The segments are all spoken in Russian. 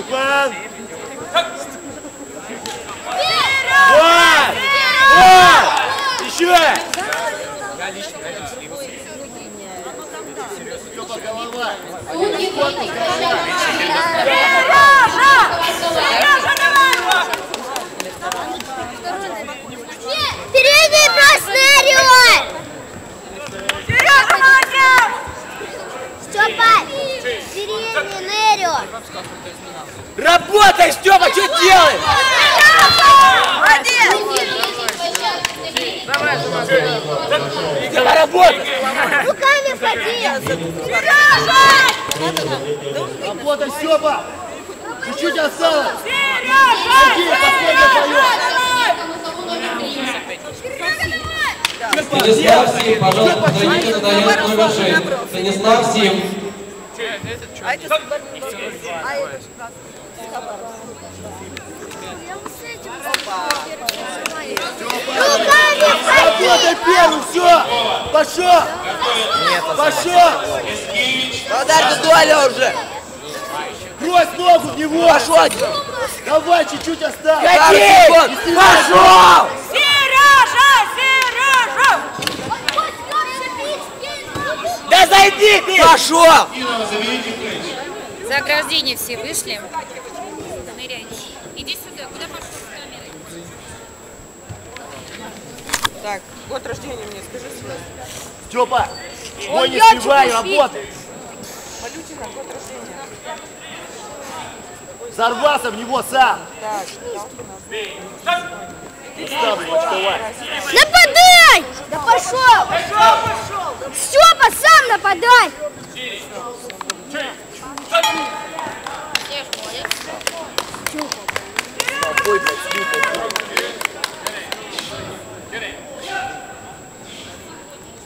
Степан! Вот! Вот! Еще! Передний Работай, Степа, что делаешь? Молодец! Давай работай! Руками входи! Сережа! Работай, Степа! Чуть-чуть осталось! Сережа! Станислав Сим, пожалуйста, подойдите, задает номер 6. Станислав Сим. Руками входи! Работай первый, все! Пошел! Пошел! Подай Доля уже! Брось ногу в него! Пошел! Давай, чуть-чуть осталось! Кати! Пошел! Сережа! Сережа! Да зайди ты! Пошел! За ограждение все вышли. Ныряй. Иди сюда. Куда пошел с камерой? Так, год рождения мне скажи свой. Степа! Ой, не сбивай, работай! Малютина, год рождения. Взорвался в него сам! Так! Нападай! Да пошел! Степа, сам нападай!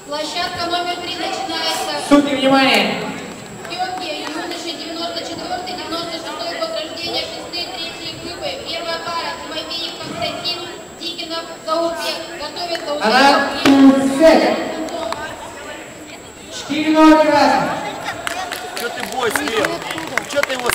Площадка номер три начинается. Сутки, внимание! Георгий, юноши 94 96 год рождения, шестые, третьи группы. Первая пара, Тимофеев Константин, Дикинов, Заурбек. Готовятся Она уже. Четыре номера. Что ты бойся? слил? Ты его